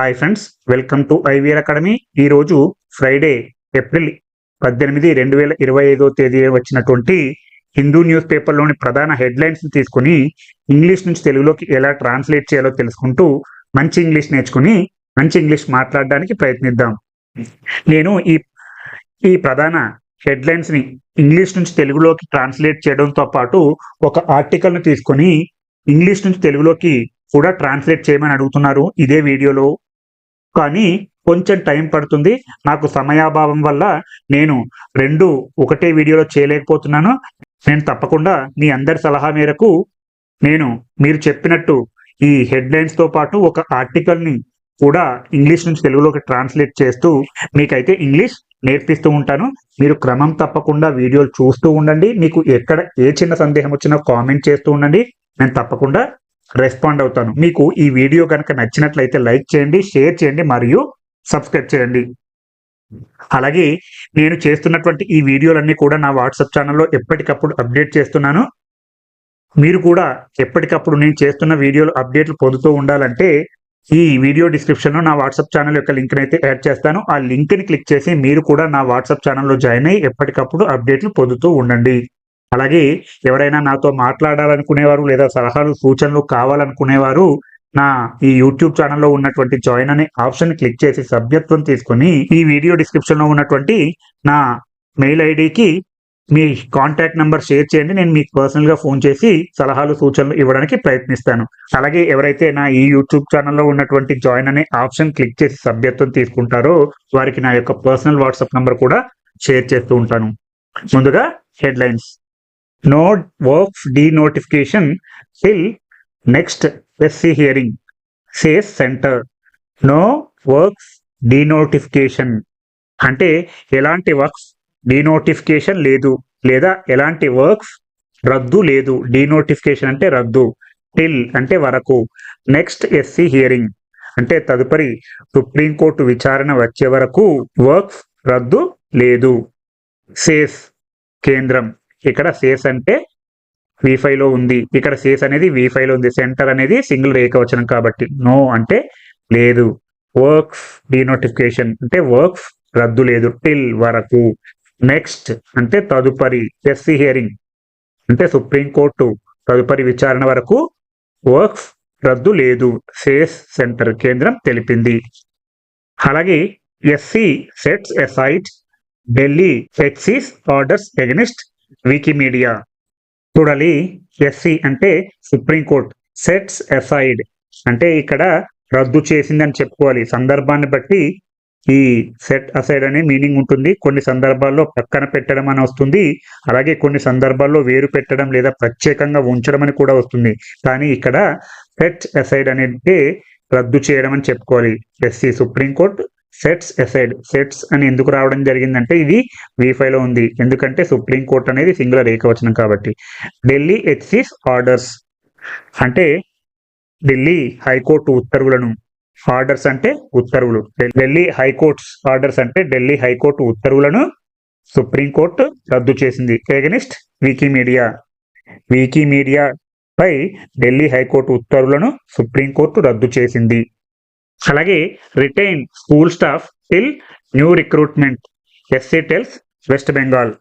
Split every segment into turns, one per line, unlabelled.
Hi friends welcome to IVR academy ఈరోజు Friday April పద్దెనిమిది రెండు వేల ఇరవై ఐదో తేదీ వచ్చినటువంటి హిందూ న్యూస్ పేపర్లోని ప్రధాన హెడ్లైన్స్ తీసుకుని ఇంగ్లీష్ నుంచి తెలుగులోకి ఎలా ట్రాన్స్లేట్ చేయాలో తెలుసుకుంటూ మంచి ఇంగ్లీష్ నేర్చుకుని మంచి ఇంగ్లీష్ మాట్లాడడానికి ప్రయత్నిద్దాం. నేను ఈ ఈ ప్రధాన హెడ్లైన్స్ని ఇంగ్లీష్ నుంచి తెలుగులోకి ట్రాన్స్లేట్ చేయడంతో పాటు ఒక ఆర్టికల్ను తీసుకొని ఇంగ్లీష్ నుంచి తెలుగులోకి కూడా ట్రాన్స్లేట్ చేయమని అడుగుతున్నారు. ఇదే వీడియోలో కానీ కొంచెం టైం పడుతుంది. నాకు సమయాభావం వల్ల నేను రెండు ఒకటే వీడియోలో చేయలేకపోతున్నాను. నేను తప్పకుండా మీ అందరి సలహా మేరకు నేను మీరు చెప్పినట్టు ఈ హెడ్లైన్స్తో పాటు ఒక ఆర్టికల్ని కూడా ఇంగ్లీష్ నుంచి తెలుగులోకి ట్రాన్స్లేట్ చేస్తూ మీకైతే ఇంగ్లీష్ నేర్పిస్తూ ఉంటాను. మీరు క్రమం తప్పకుండా వీడియోలు చూస్తూ ఉండండి. మీకు ఎక్కడ ఏ చిన్న సందేహం వచ్చినా కామెంట్ చేస్తూ ఉండండి. నేను తప్పకుండా రెస్పాండ్ అవుతాను. మీకు ఈ వీడియో కనుక నచ్చినట్లయితే లైక్ చేయండి షేర్ చేయండి మరియు సబ్స్క్రైబ్ చేయండి. అలాగే నేను చేస్తున్నటువంటి ఈ వీడియోలన్నీ కూడా నా వాట్సాప్ ఛానల్లో ఎప్పటికప్పుడు అప్డేట్ చేస్తున్నాను. మీరు కూడా ఎప్పటికప్పుడు నేను చేస్తున్న వీడియోలు అప్డేట్లు పొందుతూ ఉండాలంటే ఈ వీడియో డిస్క్రిప్షన్లో నా వాట్సాప్ ఛానల్ యొక్క లింక్ని అయితే యాడ్ చేస్తాను. ఆ లింక్ని క్లిక్ చేసి మీరు కూడా నా వాట్సాప్ ఛానల్లో జాయిన్ అయ్యి ఎప్పటికప్పుడు అప్డేట్లు పొందుతూ ఉండండి. అలాగే ఎవరైనా నాతో మాట్లాడాలనుకునేవారు లేదా సలహాలు సూచనలు కావాలనుకునేవారు నా ఈ యూట్యూబ్ ఛానల్లో ఉన్నటువంటి జాయిన్ అనే ఆప్షన్ క్లిక్ చేసి సభ్యత్వం తీసుకొని ఈ వీడియో డిస్క్రిప్షన్లో ఉన్నటువంటి నా మెయిల్ ఐడికి మీ కాంటాక్ట్ నెంబర్ షేర్ చేయండి. నేను మీకు పర్సనల్గా ఫోన్ చేసి సలహాలు సూచనలు ఇవ్వడానికి ప్రయత్నిస్తాను. అలాగే ఎవరైతే నా ఈ యూట్యూబ్ ఛానల్లో ఉన్నటువంటి జాయిన్ అనే ఆప్షన్ క్లిక్ చేసి సభ్యత్వం తీసుకుంటారో వారికి నా యొక్క పర్సనల్ వాట్సాప్ నంబర్ కూడా షేర్ చేస్తూ ఉంటాను. ముందుగా headlines. No works denotification till next SC hearing says centre no works denotification అంటే ఎలాంటి వర్క్స్ డీనోటిఫికేషన్ లేదు. లేదా ఎలాంటి వర్క్స్ రద్దు లేదు. డీనోటిఫికేషన్ అంటే రద్దు. టిల్ అంటే వరకు. నెక్స్ట్ ఎస్సీ హియరింగ్ అంటే తదుపరి సుప్రీంకోర్టు విచారణ వచ్చే వరకు వర్క్స్ రద్దు లేదు. సేస్ కేంద్రం. ఇక్కడ సేస్ అంటే వి లో ఉంది. ఇక్కడ సేస్ అనేది వి లో ఉంది. సెంటర్ అనేది సింగిల్ రేఖవచనం కాబట్టి నో అంటే లేదు. వర్క్స్ డీనోటిఫికేషన్ అంటే వర్క్స్ రద్దు లేదు. టిల్ వరకు. నెక్స్ట్ అంటే తదుపరి ఎస్సీ హియరింగ్ అంటే సుప్రీంకోర్టు తదుపరి విచారణ వరకు వర్క్స్ రద్దు లేదు. సేస్ సెంటర్ కేంద్రం తెలిపింది. అలాగే SC sets aside Delhi HC's orders against Wikimedia చూడాలి ఎస్సీ అంటే సుప్రీంకోర్టు సెట్స్ ఎసైడ్ అంటే ఇక్కడ రద్దు చేసిందని చెప్పుకోవాలి. సందర్భాన్ని బట్టి ఈ సెట్ అసైడ్ అనే మీనింగ్ ఉంటుంది. కొన్ని సందర్భాల్లో పక్కన పెట్టడం అని వస్తుంది. అలాగే కొన్ని సందర్భాల్లో వేరు పెట్టడం లేదా ప్రత్యేకంగా ఉంచడం అని కూడా వస్తుంది. కానీ ఇక్కడ సెట్ అసైడ్ అనేది రద్దు చేయడం అని చెప్పుకోవాలి. SC supreme court sets aside sets అని ఎందుకు రావడం జరిగిందంటే ఇది వీఫైలో ఉంది. ఎందుకంటే సుప్రీంకోర్టు అనేది సింగులర్ ఏకవచనం కాబట్టి. ఢిల్లీ హెచ్సిస్ ఆర్డర్స్ అంటే ఢిల్లీ హైకోర్టు ఉత్తర్వులను. ఆర్డర్స్ అంటే ఉత్తర్వులు. ఢిల్లీ హైకోర్ట్స్ ఆర్డర్స్ అంటే ఢిల్లీ హైకోర్టు ఉత్తర్వులను సుప్రీంకోర్టు రద్దు చేసింది. ఎగనిస్ట్ వికీమీడియా వికీమీడియా పై ఢిల్లీ హైకోర్టు ఉత్తర్వులను సుప్రీంకోర్టు రద్దు చేసింది. అలాగే retain school staff till new recruitment SC tells West Bengal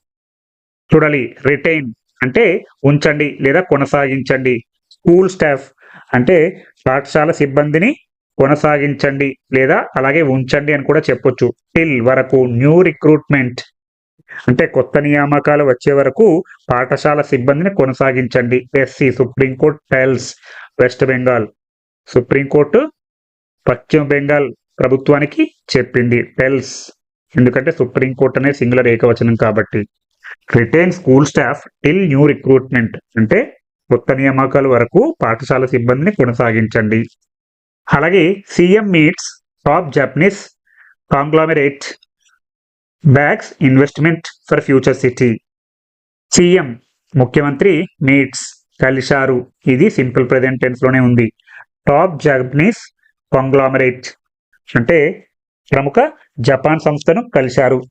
చూడాలి రిటైన్ అంటే ఉంచండి లేదా కొనసాగించండి. స్కూల్ స్టాఫ్ అంటే పాఠశాల సిబ్బందిని కొనసాగించండి లేదా అలాగే ఉంచండి అని కూడా చెప్పొచ్చు. టిల్ వరకు న్యూ రిక్రూట్మెంట్ అంటే కొత్త నియామకాలు వచ్చే వరకు పాఠశాల సిబ్బందిని కొనసాగించండి. SC supreme court tells West Bengal supreme court పశ్చిమ బెంగాల్ ప్రభుత్వానికి చెప్పింది టెల్స్ ఎందుకంటే సుప్రీంకోర్టు అనే సింగులర్ ఏకవచనం కాబట్టి. Retain school staff till new recruitment. అంటే కొత్త నియామకాల వరకు పాఠశాల సిబ్బందిని కొనసాగించండి. అలాగే CM meets top Japanese conglomerate bags investment for future city. CM ముఖ్యమంత్రి మీట్స్ కలిశారు. ఇది సింపుల్ ప్రెజెంటెన్స్లోనే లోనే ఉంది. Top Japanese conglomerate. అంటే ప్రముఖ జపాన్ సంస్థను కలిశారు.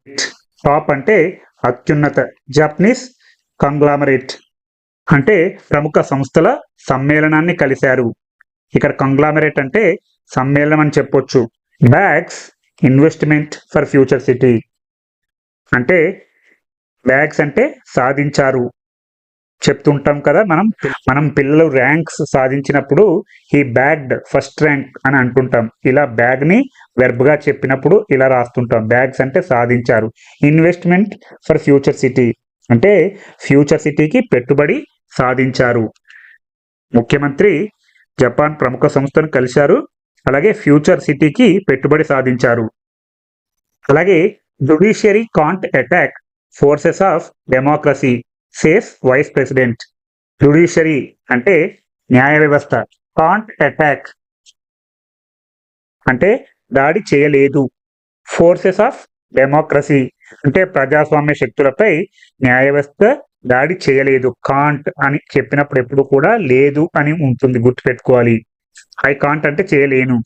టాప్ అంటే అత్యున్నత జపనీస్ కంగ్లామరేట్. అంటే ప్రముఖ సంస్థల సమ్మేళనాన్ని కలిశారు. ఇక్కడ కంగ్లామరేట్ అంటే సమ్మేళనం అని చెప్పొచ్చు. Bags investment for future city. అంటే బ్యాగ్స్ అంటే సాధించారు. చెప్తుంటాం కదా మనం మనం పిల్లలు ర్యాంక్స్ సాధించినప్పుడు ఈ బ్యాగ్డ్ ఫస్ట్ ర్యాంక్ అని అంటుంటాం. ఇలా బ్యాగ్ని వెర్బ్గా చెప్పినప్పుడు ఇలా రాస్తుంటాం. బ్యాగ్స్ అంటే సాధించారు. ఇన్వెస్ట్మెంట్ ఫర్ ఫ్యూచర్ సిటీ అంటే ఫ్యూచర్ సిటీకి పెట్టుబడి సాధించారు. ముఖ్యమంత్రి జపాన్ ప్రముఖ సంస్థను కలిశారు. అలాగే ఫ్యూచర్ సిటీకి పెట్టుబడి సాధించారు. అలాగే judiciary can't attack forces of democracy says vice president judiciary అంటే న్యాయ వ్యవస్థ. కాంట్ అటాక్ అంటే దాడి చేయలేదు. ఫోర్సెస్ ఆఫ్ డెమోక్రసీ అంటే ప్రజాస్వామ్య శక్తులపై న్యాయ వ్యవస్థ దాడి చేయలేదు. కాంట్ అని చెప్పినప్పుడు ఎప్పుడు కూడా లేదు అని ఉంటుంది గుర్తుపెట్టుకోవాలి. ఐ కాంట్ అంటే చేయలేను.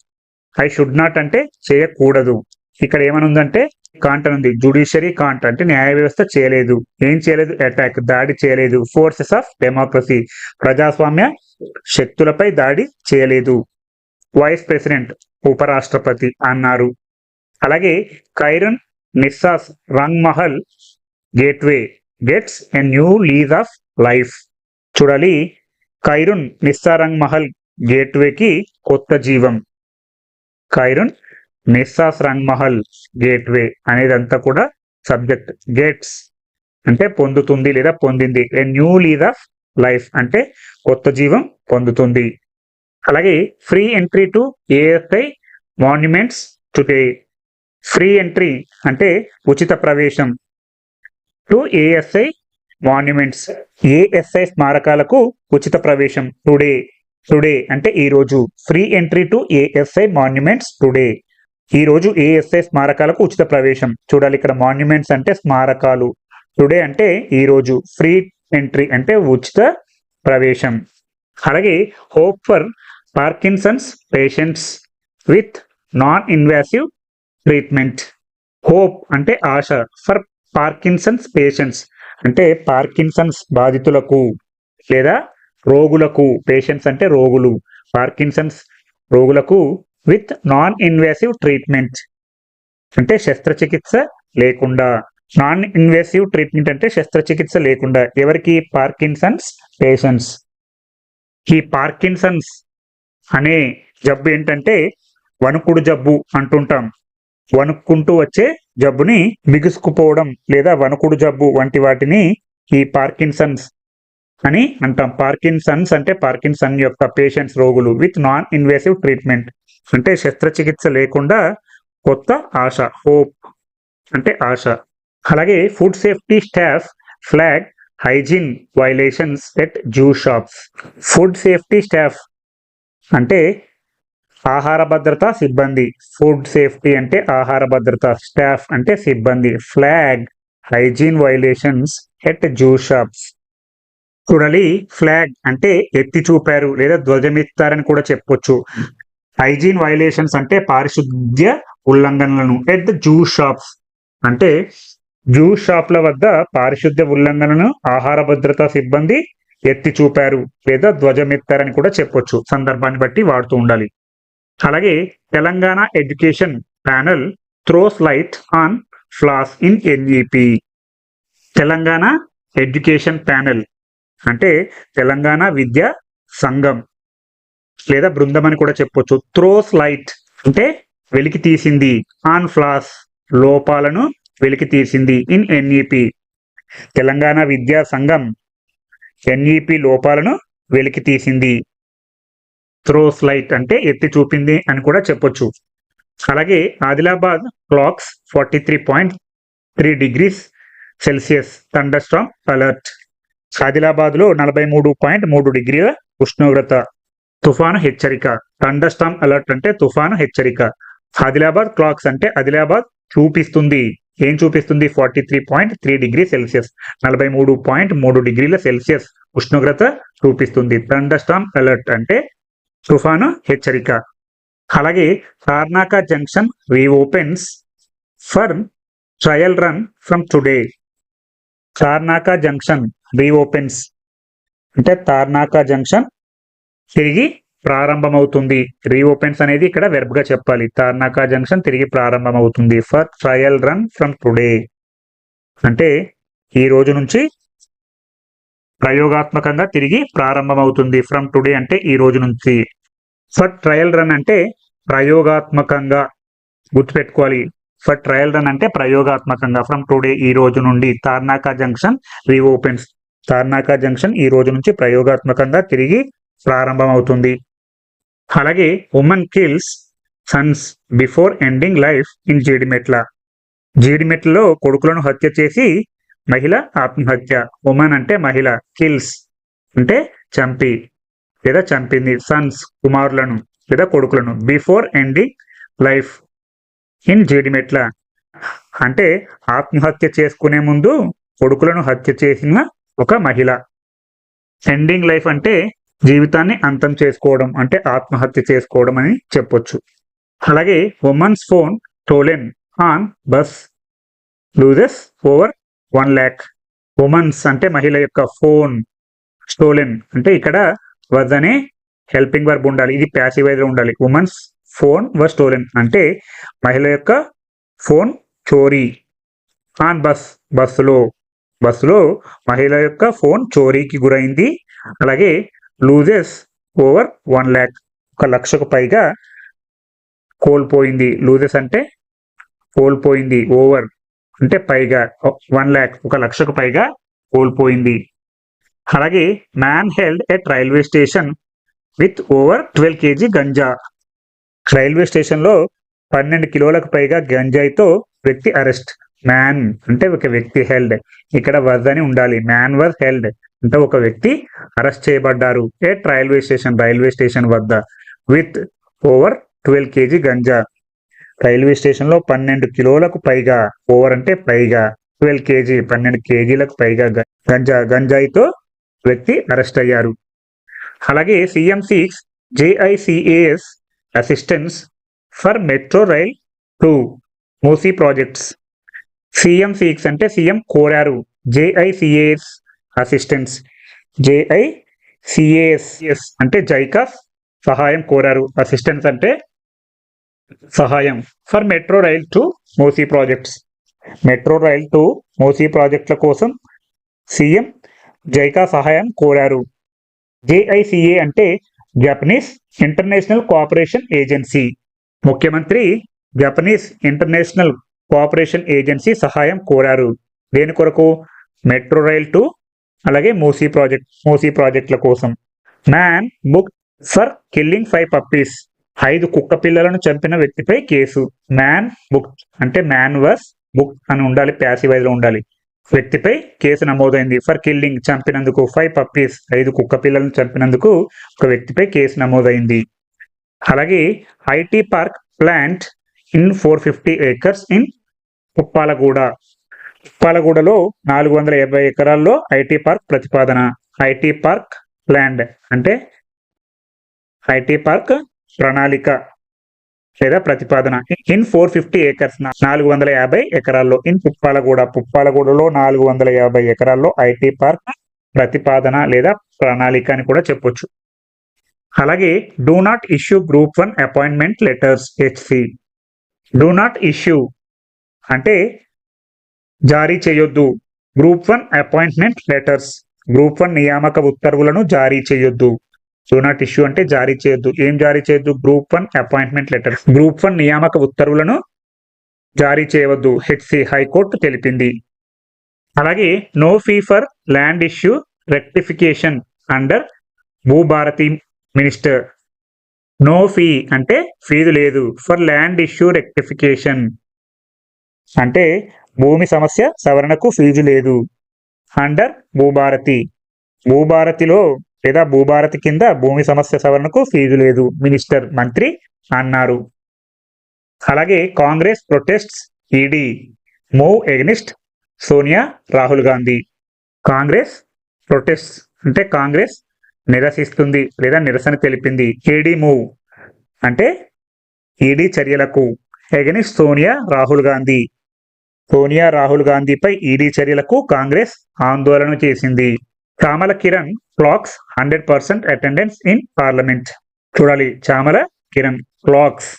ఐ షుడ్ నాట్ అంటే చేయకూడదు. ఇక్కడ ఏమనుందంటే కాంట్ అని ఉంది. జుడిషియరీ కాంట్ అంటే న్యాయ వ్యవస్థ చేయలేదు. ఏం చేయలేదు? అటాక్ దాడి చేయలేదు. ఫోర్సెస్ ఆఫ్ డెమోక్రసీ ప్రజాస్వామ్య శక్తులపై దాడి చేయలేదు. వైస్ ప్రెసిడెంట్ ఉపరాష్ట్రపతి అన్నారు. అలాగే కైరన్ నిస్సాస్ Rang Mahal gateway gets a new lease of life చూడాలి కైరున్ నిస్సారంగ్ మహల్ గేట్వేకి కొత్త జీవం. కైరున్ నిస్సాస్ రంగ్ మహల్ గేట్వే అనేదంతా కూడా సబ్జెక్ట్. గేట్స్ అంటే పొందుతుంది లేదా పొందింది. A new lease of life అంటే కొత్త జీవం పొందుతుంది. అలాగే free entry to ASI monuments today free entry అంటే ఉచిత ప్రవేశం టు ఏఎస్ఐ మాన్యుమెంట్స్. ఏఎస్ఐ స్మారకాలకు ఉచిత ప్రవేశం టుడే. టుడే అంటే ఈ రోజు. Free entry to ASI monuments today. ఈ రోజు ఏఎస్ఐ స్మారకాలకు ఉచిత ప్రవేశం. చూడాలి ఇక్కడ మాన్యుమెంట్స్ అంటే స్మారకాలు. టుడే అంటే ఈ రోజు ఫ్రీ ఎంట్రీ అంటే ఉచిత ప్రవేశం. అలాగే hope for Parkinson's patients with non invasive treatment hope అంటే ఆశ ఫర్ పార్కిన్సన్స్ పేషెంట్స్ అంటే పార్కిన్సన్స్ బాధితులకు లేదా రోగులకు. పేషెంట్స్ అంటే రోగులు పార్కిన్సన్స్ రోగులకు విత్ నాన్ ఇన్వేసివ్ ట్రీట్మెంట్. అంటే శస్త్రచికిత్స లేకుండా. నాన్ ఇన్వేసివ్ ట్రీట్మెంట్ అంటే శస్త్రచికిత్స లేకుండా. ఎవరికి? Parkinson's patients. ఈ పార్కిన్సన్స్ అనే జబ్బు ఏంటంటే వణుకుడు జబ్బు అంటుంటాం. వణుక్కుంటూ వచ్చే జబ్బుని మిగుసుకుపోవడం లేదా వణుకుడు జబ్బు వంటి వాటిని ఈ పార్కిన్సన్స్ అని అంటాం. పార్కిన్సన్స్ అంటే పార్కిన్సన్ యొక్క పేషెంట్స్ రోగులు విత్ నాన్ ఇన్వేసివ్ ట్రీట్మెంట్. అంటే శస్త్రచికిత్స లేకుండా కొత్త ఆశ హోప్ అంటే ఆశ. అలాగే food safety staff flag hygiene violations at juice shops food safety staff అంటే ఆహార భద్రత సిబ్బంది. ఫుడ్ సేఫ్టీ అంటే ఆహార భద్రత స్టాఫ్ అంటే సిబ్బంది. Flag hygiene violations at juice shops చూడాలి ఫ్లాగ్ అంటే ఎత్తి చూపారు లేదా ధ్వజమెత్తారని కూడా చెప్పొచ్చు. హైజీన్ వైలేషన్స్ అంటే పారిశుద్ధ్య ఉల్లంఘనలను ఎట్ ద జ్యూస్ షాప్స్. అంటే జ్యూస్ షాప్ల వద్ద పారిశుద్ధ్య ఉల్లంఘనను ఆహార భద్రతా సిబ్బంది ఎత్తి చూపారు లేదా ధ్వజమెత్తారని కూడా చెప్పొచ్చు సందర్భాన్ని బట్టి వాడుతూ ఉండాలి. అలాగే Telangana education panel throws light on flaws in NEP. Telangana education panel అంటే తెలంగాణ విద్యా సంఘం. లేదా బృందం అని కూడా చెప్పొచ్చు. త్రోస్ లైట్ అంటే వెలికి తీసింది. ఆన్ ఫ్లాస్ లోపాలను వెలికి తీసింది ఇన్ ఎన్ఈపి తెలంగాణ విద్యా సంఘం ఎన్ఈపి లోపాలను వెలికి తీసింది. త్రోస్ లైట్ అంటే ఎత్తి చూపింది అని కూడా చెప్పొచ్చు. అలాగే Adilabad clocks forty three point three degrees Celsius thunderstorm alert ఆదిలాబాద్లో నలభై మూడు పాయింట్ మూడు డిగ్రీల ఉష్ణోగ్రత. తుఫాను హెచ్చరిక. థండర్స్టామ్ అలర్ట్ అంటే తుఫాను హెచ్చరిక. ఆదిలాబాద్ క్లాక్స్ అంటే ఆదిలాబాద్ చూపిస్తుంది. ఏం చూపిస్తుంది? Forty three point three degree Celsius. నలభై మూడు పాయింట్ మూడు డిగ్రీల సెల్సియస్ ఉష్ణోగ్రత చూపిస్తుంది. థండర్స్టామ్ అలర్ట్ అంటే తుఫాను హెచ్చరిక. అలాగే Tarnaka junction reopens for trial run from today. Tarnaka junction reopens అంటే తార్నాక జంక్షన్ తిరిగి ప్రారంభమవుతుంది. రీఓపెన్స్ అనేది ఇక్కడ వెర్బ్గా చెప్పాలి. తార్నాకా జంక్షన్ తిరిగి ప్రారంభమవుతుంది. For trial run from today అంటే ఈ రోజు నుంచి ప్రయోగాత్మకంగా తిరిగి ప్రారంభమవుతుంది. ఫ్రమ్ టుడే అంటే ఈ రోజు నుంచి. ఫర్ ట్రయల్ రన్ అంటే ప్రయోగాత్మకంగా గుర్తుపెట్టుకోవాలి. ఫర్ ట్రయల్ రన్ అంటే ప్రయోగాత్మకంగా. ఫ్రమ్ టుడే ఈ రోజు నుండి Tarnaka junction reopens. Tarnaka junction ఈ రోజు నుంచి ప్రయోగాత్మకంగా తిరిగి ప్రారంభమవుతుంది. అలాగే women kills sons before ending life in Jeedimetla జీడిమెట్లలో కొడుకులను హత్య చేసి మహిళ ఆత్మహత్య. ఉమెన్ అంటే మహిళ కిల్స్ అంటే చంపి లేదా చంపింది సన్స్ కుమారులను లేదా కొడుకులను before ending life in Jeedimetla అంటే ఆత్మహత్య చేసుకునే ముందు కొడుకులను హత్య చేసిన ఒక మహిళ. ఎండింగ్ లైఫ్ అంటే జీవితాన్ని అంతం చేసుకోవడం అంటే ఆత్మహత్య చేసుకోవడం అని చెప్పొచ్చు. అలాగే women's phone stolen on bus loses over one lakh women's అంటే మహిళ యొక్క ఫోన్ స్టోలెన్ అంటే ఇక్కడ వజ్ అనే హెల్పింగ్ వర్బ్ ఉండాలి. ఇది ప్యాసివ్లో ఉండాలి. ఉమెన్స్ ఫోన్ వర్ స్టోలెన్ అంటే మహిళ యొక్క ఫోన్ చోరీ ఆన్ బస్ బస్సులో బస్సులో మహిళ యొక్క ఫోన్ చోరీకి గురైంది. అలాగే లూజెస్ ఓవర్ వన్ ల్యాక్ ఒక లక్షకు పైగా కోల్పోయింది. లూజెస్ అంటే కోల్పోయింది. ఓవర్ అంటే పైగా వన్ ల్యాక్ ఒక లక్షకు పైగా కోల్పోయింది. అలాగే man held at railway station with over twelve kg ganja railway స్టేషన్లో పన్నెండు కిలోలకు పైగా గంజాయితో వ్యక్తి అరెస్ట్ మ్యాన్ అంటే ఒక వ్యక్తి హెల్డ్ ఇక్కడ వజ్ అని ఉండాలి. మ్యాన్ వర్ హెల్డ్ అంటే ఒక వ్యక్తి అరెస్ట్ చేయబడ్డారు. ఏ రైల్వే స్టేషన్ రైల్వే స్టేషన్ వద్ద. With over twelve kg ganja railway స్టేషన్లో పన్నెండు కిలోలకు పైగా ఓవర్ అంటే పైగా ట్వెల్వ్ కేజీ పన్నెండు కేజీలకు పైగా గంజా గంజాయితో వ్యక్తి అరెస్ట్ అయ్యారు. అలాగే CM seeks జేఐసిఏఎస్ assistance for metro rail to Musi projects CM seeks అంటే సీఎం కోరారు. జేఐసిఏఎస్ జేఐ జేఐసిఏఎస్ అంటే జైకాస్ సహాయం కోరారు. అసిస్టెన్స్ అంటే సహాయం. For metro rail to Musi projects. Metro rail to Musi ప్రాజెక్టుల కోసం సీఎం జైకా సహాయం కోరారు. జేఐసిఏ అంటే జపనీస్ ఇంటర్నేషనల్ కోఆపరేషన్ ఏజెన్సీ. ముఖ్యమంత్రి జపనీస్ ఇంటర్నేషనల్ కోఆపరేషన్ ఏజెన్సీ సహాయం కోరారు. దేని కొరకు? మెట్రో రైల్ టు అలాగే మూసీ ప్రాజెక్ట్ మూసీ ప్రాజెక్టుల కోసం. Man book for killing five puppies. ఐదు కుక్క పిల్లలను చంపిన వ్యక్తిపై కేసు. మ్యాన్ బుక్ అంటే మ్యాన్ వర్స్ బుక్ అని ఉండాలి ప్యాసివ్లో ఉండాలి. వ్యక్తిపై కేసు నమోదైంది. ఫర్ కిల్లింగ్ చంపినందుకు ఫైవ్ పప్పీస్ ఐదు కుక్క పిల్లలను చంపినందుకు ఒక వ్యక్తిపై కేసు నమోదైంది. అలాగే IT park plant in four fifty acres in Uppalaguda. ఉప్పాలగూడలో నాలుగు వందల యాభై ఎకరాల్లో ఐటీ పార్క్ ప్రతిపాదన. ఐటీ పార్క్ ల్యాండ్ అంటే ఐటీ పార్క్ ప్రణాళిక లేదా ప్రతిపాదన. ఇన్ ఫోర్ ఫిఫ్టీ ఏకర్స్ నాలుగు వందల యాభై ఎకరాల్లో. ఇన్ పుప్పాలగూడ పుప్పాలగూడలో నాలుగు వందల యాభై ఎకరాల్లో ఐటీ పార్క్ ప్రతిపాదన లేదా ప్రణాళిక అని కూడా చెప్పొచ్చు. అలాగే do not issue group one appointment letters HC do not issue అంటే జారీ చేయొద్దు. Group one appointment letters group one నియామక ఉత్తర్వులను జారీ చేయొద్దు. డూ నాట్ ఇష్యూ అంటే జారీ చేయొద్దు. ఏం జారీ చేయొద్దు? Group one appointment letters group one నియామక ఉత్తర్వులను జారీ చేయవద్దు. హెచ్సి హైకోర్టు తెలిపింది. అలాగే no fee for land issue rectification under Bhubharati minister. No fee అంటే ఫీజు లేదు. ఫర్ ల్యాండ్ ఇష్యూ రెక్టిఫికేషన్ అంటే భూమి సమస్య సవరణకు ఫీజు లేదు. అండర్ భూభారతి. భూభారతిలో లేదా భూభారతి కింద భూమి సమస్య సవరణకు ఫీజు లేదు మినిస్టర్ మంత్రి అన్నారు. అలాగే Congress protests ED move against Sonia Rahul Gandhi. Congress protest అంటే కాంగ్రెస్ నిరసిస్తుంది లేదా నిరసన తెలిపింది. ఈడీ మూవ్ అంటే ఈడీ చర్యలకు ఎగనిస్ట్ సోనియా రాహుల్ గాంధీ. సోనియా రాహుల్ గాంధీపై ఈడీ చర్యలకు కాంగ్రెస్ ఆందోళన చేసింది. Chamala Kiran clocks hundred percent attendance in parliament. చూడాలి చామల కిరణ్ క్లాక్స్.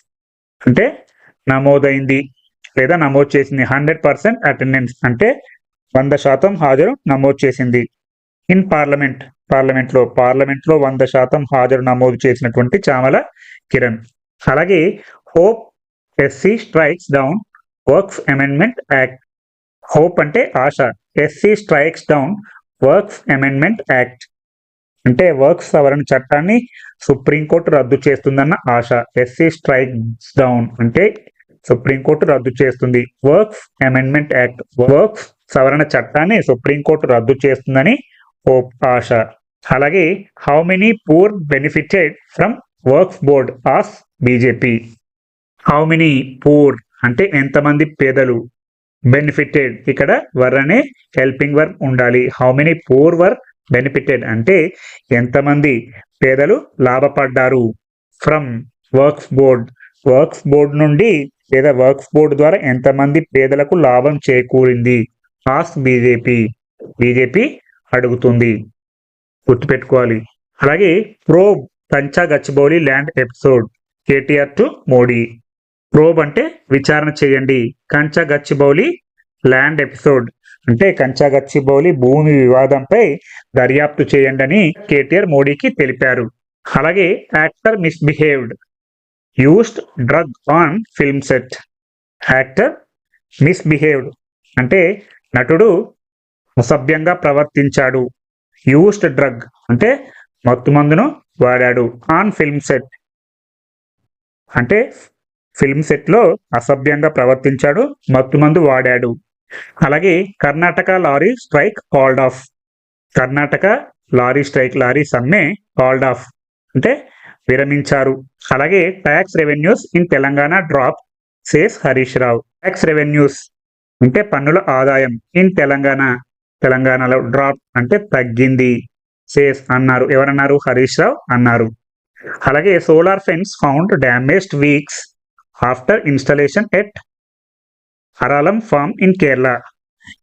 అంటే నమోదైంది లేదా నమోదు చేసింది హండ్రెడ్ పర్సెంట్ అటెండెన్స్ అంటే వంద శాతం హాజరు నమోదు చేసింది. ఇన్ పార్లమెంట్ పార్లమెంట్లో పార్లమెంట్లో వంద శాతం హాజరు నమోదు చేసినటువంటి చామల కిరణ్. అలాగే హోప్ ఎస్సీ స్ట్రైక్స్ డౌన్ వర్క్స్ అమెండ్మెంట్ యాక్ట్ హోప్ అంటే ఆశ. ఎస్సీ స్ట్రైక్స్ డౌన్ వర్క్స్ అమెండ్మెంట్ యాక్ట్ అంటే వర్క్స్ సవరణ చట్టాన్ని సుప్రీంకోర్టు రద్దు చేస్తుందన్న ఆశ. ఎస్సీ స్ట్రైక్స్ డౌన్ అంటే సుప్రీంకోర్టు రద్దు చేస్తుంది. వర్క్స్ అమెండ్మెంట్ యాక్ట్ వర్క్స్ సవరణ చట్టాన్ని సుప్రీంకోర్టు రద్దు చేస్తుందని హోప్ ఆశ. అలాగే how many poor benefited from works board as BJP how many poor అంటే ఎంతమంది పేదలు బెనిఫిటెడ్ ఇక్కడ వర్ అనే హెల్పింగ్ వర్క్ ఉండాలి. How many poor were benefited అంటే ఎంతమంది పేదలు లాభపడ్డారు? From works board works board నుండి లేదా వర్క్స్ బోర్డు ద్వారా ఎంతమంది పేదలకు లాభం చేకూరింది? ఆస్ బీజేపీ బీజేపీ అడుగుతుంది. గుర్తుపెట్టుకోవాలి. అలాగే probe Kancha Gachibowli land episode KTR to Modi probe అంటే విచారణ చేయండి. Kancha Gachibowli land episode. అంటే కంచా గచ్చిబౌలి భూమి వివాదంపై దర్యాప్తు చేయండి అని కేటీఆర్ మోడీకి తెలిపారు. అలాగే actor misbehaved used drug on film set. Actor misbehaved అంటే నటుడు అసభ్యంగా ప్రవర్తించాడు. Used drug. అంటే మత్తుమందును వాడాడు. On film set. అంటే ఫిల్మ్ సెట్లో అసభ్యంగా ప్రవర్తించాడు మత్తుమందు వాడాడు. అలాగే Karnataka lorry strike called off. Karnataka lorry strike lorry సమ్మె కాల్డ్ ఆఫ్. అంటే విరమించారు. అలాగే tax revenues in Telangana drop says Harish Rao. Tax revenues అంటే పన్నుల ఆదాయం ఇన్ తెలంగాణ తెలంగాణలో డ్రాప్ అంటే తగ్గింది. సేస్ అన్నారు. ఎవరన్నారు? హరీష్ రావు అన్నారు. అలాగే solar fence found damaged weeks after installation at Aralam farm in Kerala.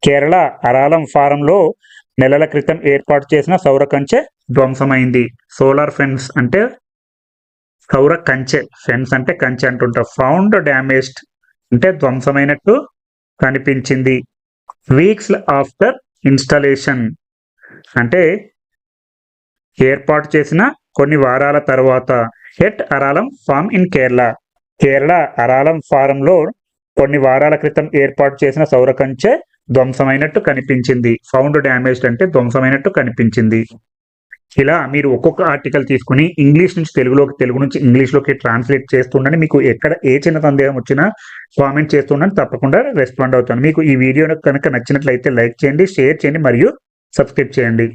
Kerala Aralam ఫారంలో నెలల క్రితం ఏర్పాటు చేసిన సౌర కంచె ధ్వంసమైంది. సోలార్ ఫెన్స్ అంటే సౌర కంచె. ఫెన్స్ అంటే కంచె అంటుంటారు. ఫౌండ్ డ్యామేజ్డ్ అంటే ధ్వంసమైనట్టు కనిపించింది. వీక్స్ ఆఫ్టర్ ఇన్స్టాలేషన్ అంటే ఏర్పాటు చేసిన కొన్ని వారాల తర్వాత. At Aralam farm in Kerala. Kerala Aralam ఫారంలో కొన్ని వారాల క్రితం ఏర్పాటు చేసిన సౌర కంచె ధ్వంసమైనట్టు కనిపించింది. సౌండ్ డ్యామేజ్డ్ అంటే ధ్వంసమైనట్టు కనిపించింది. ఇలా మీరు ఒక్కొక్క ఆర్టికల్ తీసుకుని ఇంగ్లీష్ నుంచి తెలుగులోకి తెలుగు నుంచి ఇంగ్లీష్లోకి ట్రాన్స్లేట్ చేస్తుండని మీకు ఎక్కడ ఏ చిన్న సందేహం వచ్చినా కామెంట్ చేస్తుండని తప్పకుండా రెస్పాండ్ అవుతాను. మీకు ఈ వీడియో కనుక నచ్చినట్లయితే లైక్ చేయండి షేర్ చేయండి మరియు సబ్స్క్రైబ్ చేయండి.